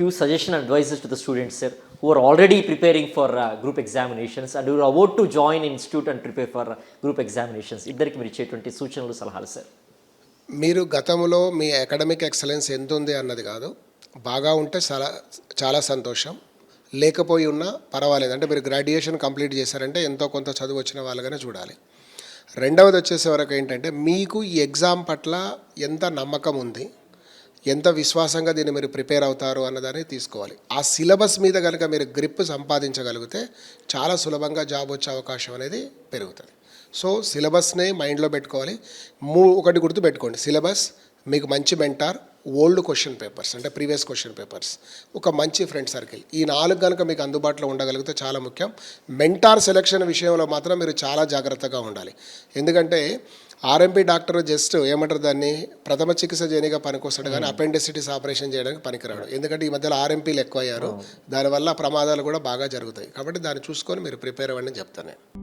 few suggestion and advices to the students, sir, who are already preparing for uh, group examinations and who are about to join institute and prepare for uh, group examinations. ఇద్దరికి మీరు ఇచ్చేటువంటి సూచనలు సలహాలు sir మీరు గతంలో మీ academic excellence ఎంత ఉంది అన్నది కాదు బాగా ఉంటే చాలా చాలా సంతోషం లేకపోయి ఉన్నా పర్వాలేదు అంటే మీరు గ్రాడ్యుయేషన్ కంప్లీట్ చేశారంటే ఎంతో కొంత చదువు వచ్చిన వాళ్ళగానే చూడాలి రెండవది వచ్చేసే వరకు ఏంటంటే మీకు ఈ ఎగ్జామ్ పట్ల ఎంత నమ్మకం ఉంది ఎంత విశ్వాసంగా దీన్ని మీరు ప్రిపేర్ అవుతారు అన్నదాన్ని తీసుకోవాలి. ఆ సిలబస్ మీద కనుక మీరు గ్రిప్ సంపాదించగలిగితే చాలా సులభంగా జాబ్ వచ్చే అవకాశం అనేది పెరుగుతుంది. సో సిలబస్ని మైండ్లో పెట్టుకోవాలి. మూ ఒకటి గుర్తు పెట్టుకోండి సిలబస్ మీకు మంచి మెంటార్ ఓల్డ్ క్వశ్చన్ పేపర్స్ అంటే ప్రీవియస్ క్వశ్చన్ పేపర్స్. ఒక మంచి ఫ్రెండ్ సర్కిల్. ఈ నాలుగు కనుక మీకు అందుబాటులో ఉండగలిగితే చాలా ముఖ్యం. మెంటార్ సెలక్షన్ విషయంలో మాత్రం మీరు చాలా జాగ్రత్తగా ఉండాలి. ఎందుకంటే ఆర్ఎంపీ డాక్టర్ జస్ట్ ఏమంటారు దాన్ని? ప్రథమ చికిత్స చేయనిగా పనికొస్తాడు కానీ అపెండిసిటీస్ ఆపరేషన్ చేయడానికి పనికిరాడు. ఎందుకంటే ఈ మధ్యలో ఆర్ఎంపీలు ఎక్కువ అయ్యారు దానివల్ల ప్రమాదాలు కూడా బాగా జరుగుతాయి. కాబట్టి దాన్ని చూసుకొని మీరు ప్రిపేర్ అవ్వండి చెప్తాను నేను